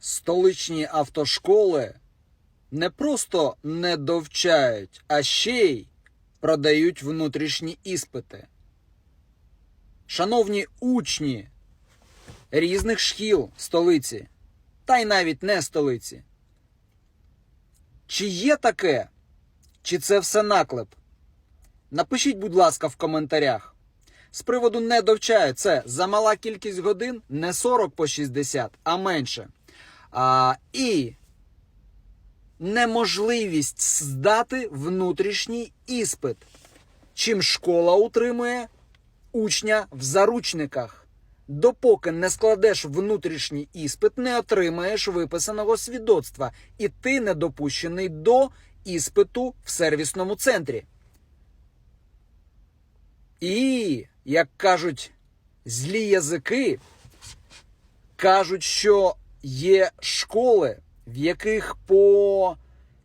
столичні автошколи не просто не довчають, а ще й продають внутрішні іспити. Шановні учні різних шкіл столиці, та й навіть не столиці. Чи є таке? Чи це все наклеп? Напишіть, будь ласка, в коментарях. З приводу не довчаю, це замала кількість годин не 40 по 60, а менше. А, і неможливість здати внутрішній іспит, чим школа утримує учня в заручниках. Допоки не складеш внутрішній іспит, не отримаєш виписаного свідоцтва, і ти не допущений до іспиту в сервісному центрі. І, як кажуть злі язики, кажуть, що є школи, в яких по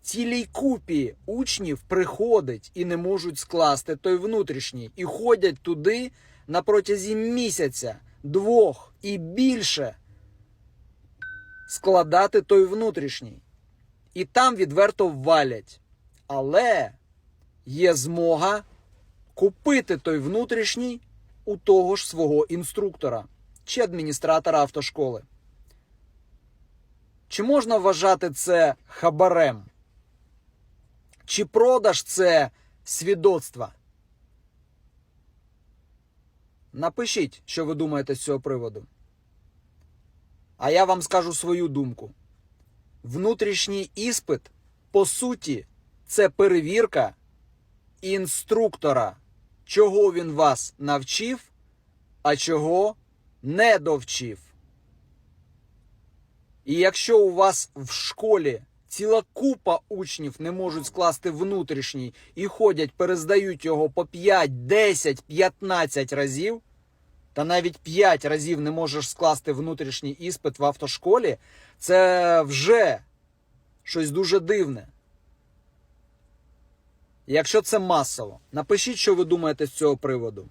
цілій купі учнів приходить і не можуть скласти той внутрішній, і ходять туди на протязі місяця, двох і більше складати той внутрішній. І там відверто валять. Але є змога купити той внутрішній у того ж свого інструктора чи адміністратора автошколи. Чи можна вважати це хабарем? Чи продаж це свідоцтва? Напишіть, що ви думаєте з цього приводу. А я вам скажу свою думку. Внутрішній іспит, по суті, це перевірка інструктора, чого він вас навчив, а чого не довчив. І якщо у вас в школі ціла купа учнів не можуть скласти внутрішній і ходять, перездають його по 5, 10, 15 разів, та навіть 5 разів не можеш скласти внутрішній іспит в автошколі, це вже щось дуже дивне. Якщо це масово, напишіть, що ви думаєте з цього приводу.